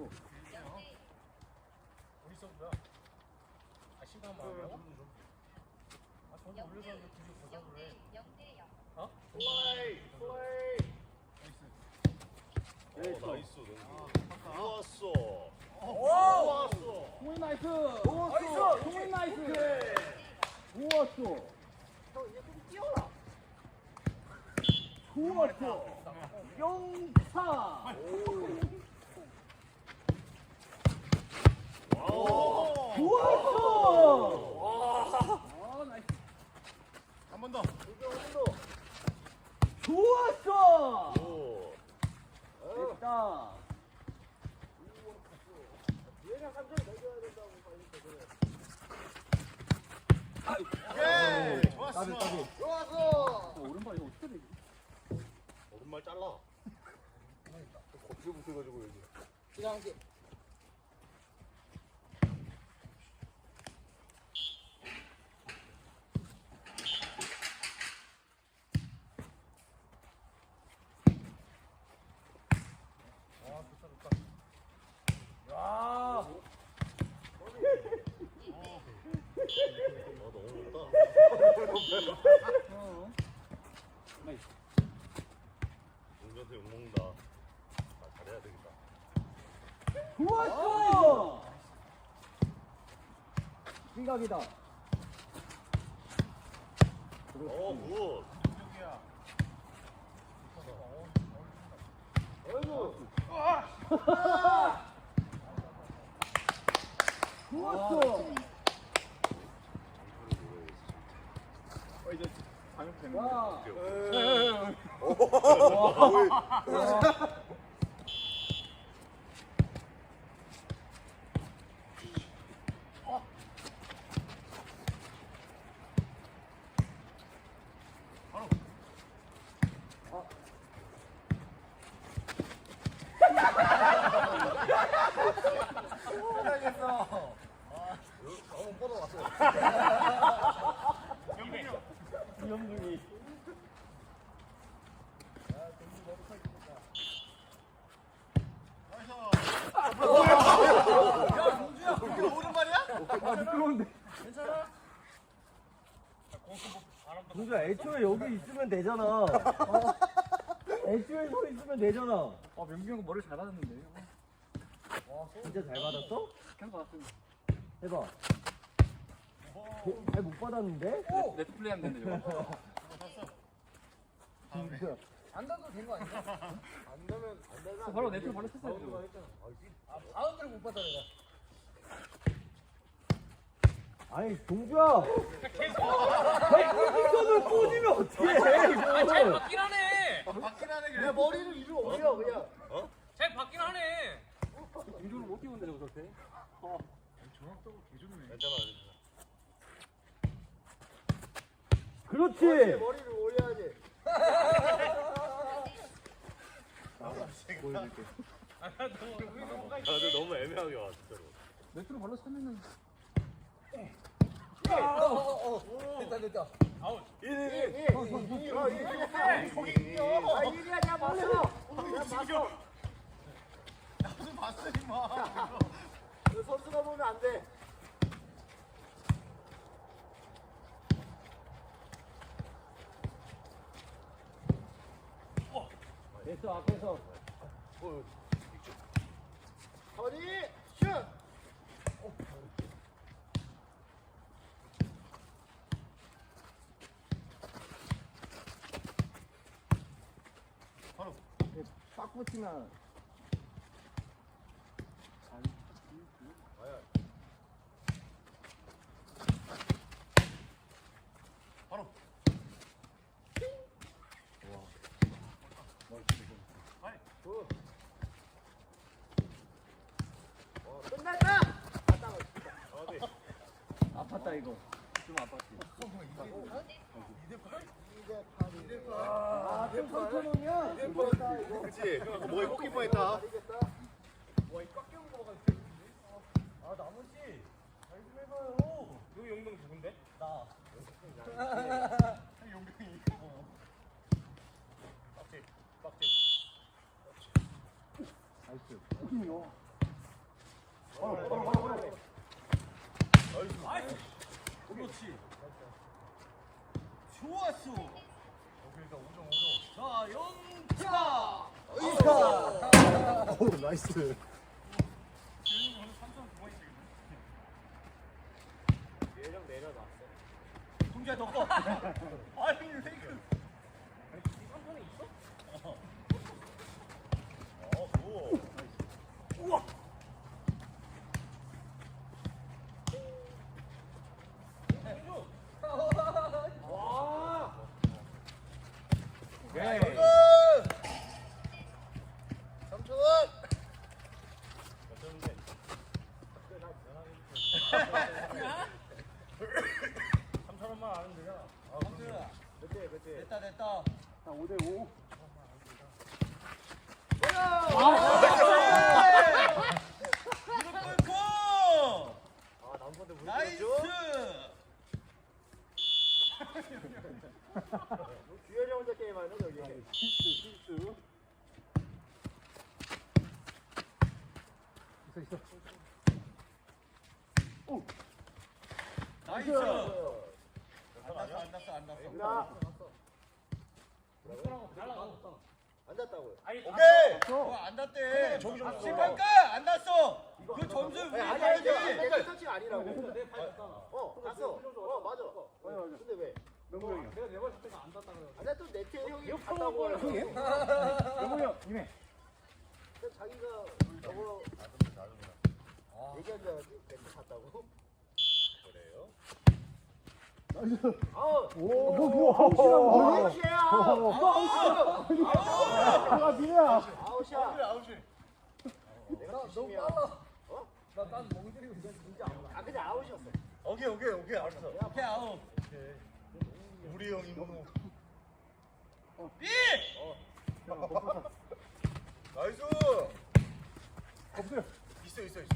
말고. 있어 뭐야? 아 시간 많아요? 아 저기 올려서 이제 뒤로 보자고 그래. 어? 플레이 플레이 네, 어, 나이스 너무 좋았어 오! 좋았어 동훈이 나이스. 좋았어. 동훈이 나이스. 좋았어. 좋았어. 영차. 오 좋았어. 아, 나이스. 한 번 더. 좋았어. 오. 됐다. 오케이. 좋았어. 까비 까비. 좋았어 오른발 이거 어떻게 되지? 오른발 잘라 거칠 붙여가지고 여기 아 좋다 좋다. 야. 아 너무 높다 어. 나이스. 용전태 욕먹는다 아 잘해야 되겠다 좋았어. 생각이다. 어굿 여기야. 좋았어. 어 이제 방역 야. 해야겠어. 너무 뻗어왔어 영빈이 형. 이현중이. 야 공주야. 그게 오른발이야? 아 미끄러운데. 괜찮아? 동주야 애초에 여기 있으면 되잖아. 어? 애초에 서 있으면 되잖아. 아 명규 형 머리 잘 받았는데. 진짜 잘 받았어? 그냥 받았습니다. 해봐. 잘 못 받았는데? 네트 플레이 하면 되는데. 동주야. 안 닿아도 된거 아니야? 안 되면 안 되면 바로 네트 바로 쳤어야 돼. 저거. 바운드를 못 받아 내가. 아니 동주야. 백골킥선을 꽂으면 어떡해 이거. 받긴 하네. 받긴 하네. 그냥 머리를 위로 올려 그냥 잘 받긴 하네. 공중을 못 띄우는데 저거 저렇게. 정확도가 개좋네. 괜찮아 그렇지. 머리를 올려야지 아 근데 너무 애매하게 와 진짜로 네트로 발로 차면은. 아 이리야 야 봤어 야 봤어 무슨 봤어 임마. 그 선수가 보면 안 돼 됐어 앞에서. 슛 빡 붙이면. 끝났다 아팠다 이거. 좀 아팠지. 아좀 천천히야. 그치 뭐에 꽂힐 뻔했다 아 나머지 잘좀 해봐요. 여기 영동 누군데? 나. 용병이. 빡지 빡지. 나이스. 그렇지. 좋았어. 자, 영차. 오 나이스. 동주야 더 꺼. 아니 왜 그? 우와. 네. 삼촌. 삼주야. 몇 대, 몇 대? 됐다 됐다. 자, 5대 5. 무릎 꿇고. 아, 남번데 우리 나이스. 나이스. 안 났어 안 났어 안 났어. 나. 앉았다고요. 오케이. 저. 그거 안 났대. 저기 좀. 심판가 안 났어. 그 점수 왜 아니, 아니? 아니. 어, 갔어. 어, 맞아. 근데 왜? 명구 형이요. 내가 내가 볼 때가 안 닿다 그래. 아니, 또 네트 형이 갔다고 해서. 명구 형. 근데 자기가 저거 얘기한 줄 알았지? 네트 갔다고? 아우, 오, 뭐, 뭐, 아웃이야! 아, 니야. 아웃이야! 내가 너무 빨라. 어? 나난 멍들이고 있어, 진짜. 아, 근데 아웃이었어. 오케이 오케이 오케이 알았어. 오케이 아웃. 우리 형 임무. 삐. 나이스. 엎드려. 있어 있어 있어.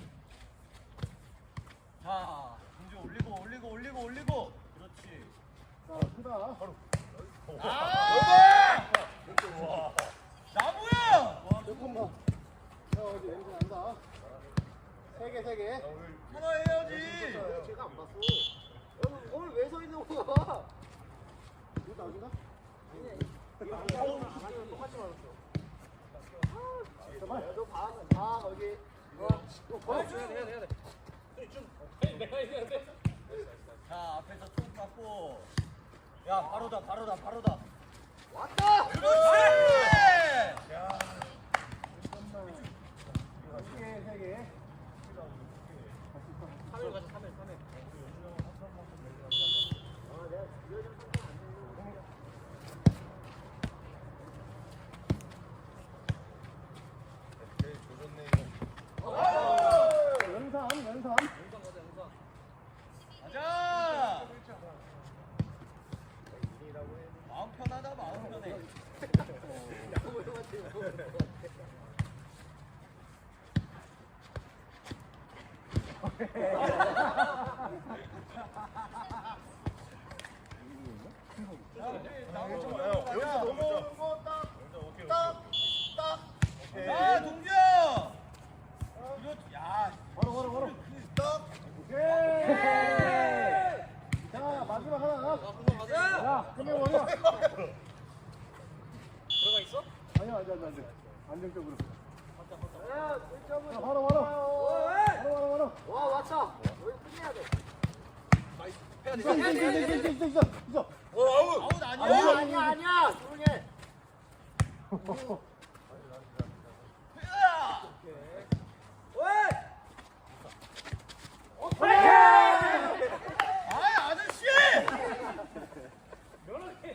자, 공주 올리고 올리고 올리고 올리고. 그렇지. 자, 크다. 아! 나무야. 조금만. 자, 어디 냄새 난다. 세 개, 세 개. 하나 해야지. 제가 안 봤어. 오늘, 오늘 왜 서 있는 거야? 이거 나오신가? 야, 너 봐, 봐, 여기. 어, 이거 봐. 자, 앞에서 툭 갖고. 야, 바로다, 바로다, 바로다. 왔다! 그렇지. 세 개, 세 개. 3일 가자, 3일, 3일. 아, 내가 유현이 형 상관 안 되는 연삼, 연삼. 가자. 마음 편하다, 마음 편해. 야구 형한테 뭐. 여기서 넘어오는 거 딱. 딱. 딱. 오케이. 아, 동주야. 이거, 야, 바로, 바로, 바로. 딱. 오케이. 자, 마지막 하나. 야, 끝내버려. 들어가 있어? 아니야, 아니야, 아니야. 안정적으로. 야, 자, 1점은. 바로, 바로. 바로, 바로, 바로. 와, 왔다. 여기 끝내야 돼. 있어, 있어, 있어, 있어, 있어, 있어, 있어. 어 아웃. 아웃 아니야, 아니야. 아니야, 아니야. 조용히 해.